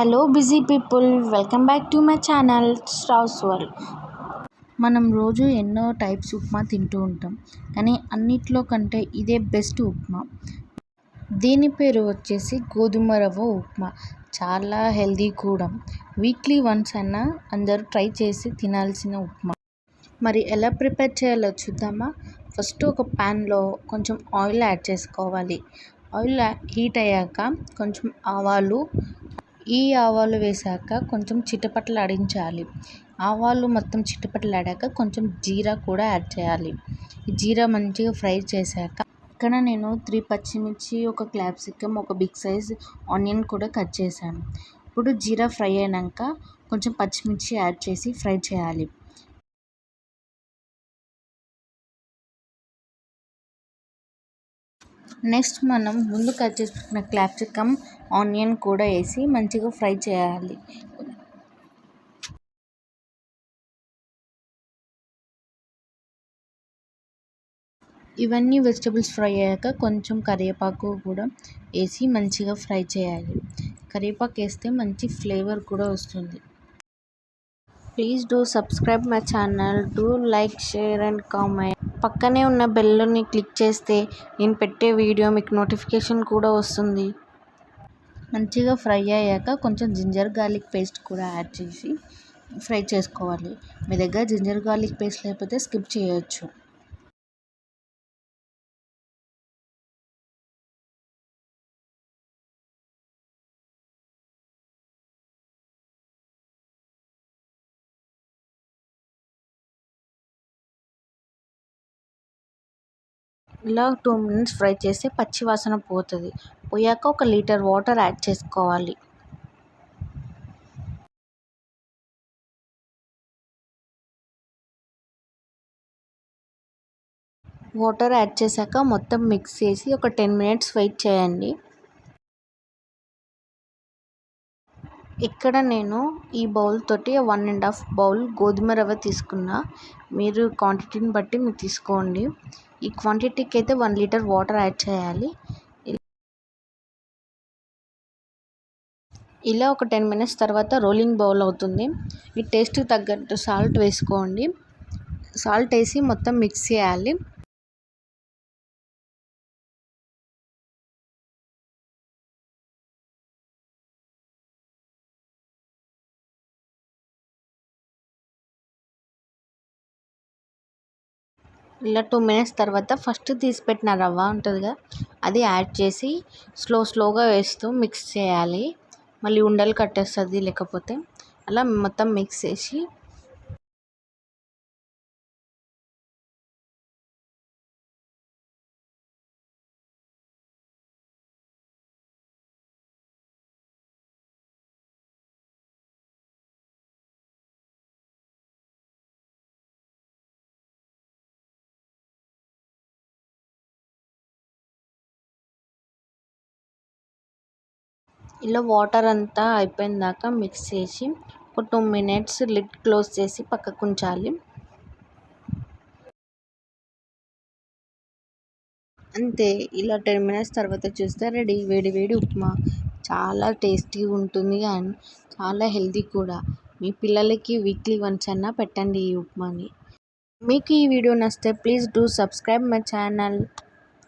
Hello busy people welcome back to my channel straws world మనం రోజు ఎన్నో types upma తింటూ ఉంటాం. కానీ అన్నిట్లో కంటే ఇదే బెస్ట్ ఉప్మా. దీని పేరు వచ్చేసి గోధుమ రవ్వ ఉప్మా. చాలా హెల్దీ కూడా. వీక్లీ వన్స్ అయినా అందరూ ట్రై చేసి తినాల్సిన ఉప్మా. మరి ఎలా ప్రిపేర్ చేయాలో చూద్దామా? ఫస్ట్ ఒక ప్యాన్లో కొంచెం ఆయిల్ యాడ్ చేసుకోవాలి. ఆయిల్ హీట్ అయ్యాక కొంచెం ఆవాలు ఈ ఆవాలు వేసాక కొంచెం చిటపటలాడించాలి ఆవాలు మొత్తం చిటపటలాడాక కొంచెం జీరా కూడా యాడ్ చేయాలి. జీరా మంచిగా ఫ్రై చేశాక ఇక్కడ నేను త్రీ పచ్చిమిర్చి ఒక క్యాప్సికమ్ ఒక బిగ్ సైజ్ ఆనియన్ కూడా కట్ చేశాను. ఇప్పుడు జీరా ఫ్రై అయినాక కొంచెం పచ్చిమిర్చి యాడ్ చేసి ఫ్రై చేయాలి. నెక్స్ట్ మనం ముందు కట్ చేసుకున్న క్యాప్సికమ్ ఆనియన్ కూడా వేసి మంచిగా ఫ్రై చేయాలి. ఇవన్నీ వెజిటబుల్స్ ఫ్రై అయ్యాక కొంచెం కరివేపాకు కూడా వేసి మంచిగా ఫ్రై చేయాలి. కరివేపాకు వేస్తే మంచి ఫ్లేవర్ కూడా వస్తుంది. Please do subscribe my channel do like share and comment. పక్కనే ఉన్న బెల్ని క్లిక్ చేస్తే నేను పెట్టే వీడియో మీకు నోటిఫికేషన్ కూడా వస్తుంది. మంచిగా ఫ్రై అయ్యాక కొంచెం జింజర్ గార్లిక్ పేస్ట్ కూడా యాడ్ చేసి ఫ్రై చేసుకోవాలి. మీ దగ్గర జింజర్ గార్లిక్ పేస్ట్ లేకపోతే స్కిప్ చేయొచ్చు. ఇలా టూ మినిట్స్ ఫ్రై చేస్తే పచ్చి వాసన పోతుంది. పోయాక ఒక లీటర్ వాటర్ యాడ్ చేసుకోవాలి. వాటర్ యాడ్ చేశాక మొత్తం మిక్స్ చేసి ఒక టెన్ మినిట్స్ వెయిట్ చేయండి. ఇక్కడ నేను ఈ బౌల్ తోటి వన్ అండ్ హాఫ్ బౌల్ గోధుమ రవ్వ తీసుకున్నా. మీరు క్వాంటిటీని బట్టి మీరు తీసుకోండి. ఈ క్వాంటిటీకి అయితే వన్ లీటర్ వాటర్ యాడ్ చేయాలి. ఇలా ఒక టెన్ మినిట్స్ తర్వాత రోలింగ్ బౌల్ అవుతుంది. ఈ టేస్ట్కి తగ్గట్టు సాల్ట్ వేసుకోండి. సాల్ట్ వేసి మొత్తం మిక్స్ చేయాలి. ఇలా టూ మినిట్స్ తర్వాత ఫస్ట్ తీసి పెట్టిన రవ్వ ఉంటుందిగా అది యాడ్ చేసి స్లో స్లోగా వేస్తూ మిక్స్ చేయాలి. మళ్ళీ ఉండలు కట్టేస్తుంది లేకపోతే అలా మొత్తం మిక్స్ చేసి ఇలా వాటర్ అంతా అయిపోయిన దాకా మిక్స్ చేసి ఒక టూ మినిట్స్ లిడ్ క్లోజ్ చేసి పక్కకు ఉంచాలి. అంతే ఇలా టెన్ మినిట్స్ తర్వాత చూస్తే రెడీ వేడి వేడి ఉప్మా. చాలా టేస్టీగా ఉంటుంది అండ్ చాలా హెల్తీ కూడా. మీ పిల్లలకి వీక్లీ వన్స్ అన్నా పెట్టండి ఈ ఉప్మాని. మీకు ఈ వీడియో నచ్చితే please do subscribe my channel